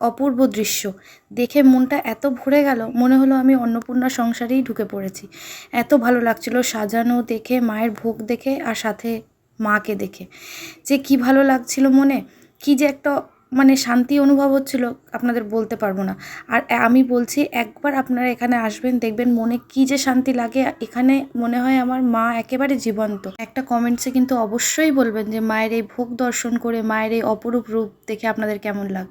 অপূর্ব দৃশ্য। দেখে মনটা এত ভরে গেল, মনে হলো আমি অন্নপূর্ণা সংসারেই ঢুকে পড়েছি। এত ভালো লাগছিল সাজানো দেখে, মায়ের ভোগ দেখে আর সাথে মাকে দেখে। যে কি ভালো লাগছিল মনে? কি যে একটা মানে শান্তি অনুভব হচ্ছিল, আপনাদের বলতে পারব না। আর আমি বলছি, একবার আপনারা এখানে আসবেন, দেখবেন মনে কি যে শান্তি লাগে। এখানে মনে হয় আমার মা একেবারে জীবন্ত। একটা কমেন্টসে কিন্তু অবশ্যই বলবেন যে, মায়ের এই ভোগ দর্শন করে, মায়ের এই অপরূপ রূপ দেখে আপনাদের কেমন লাগে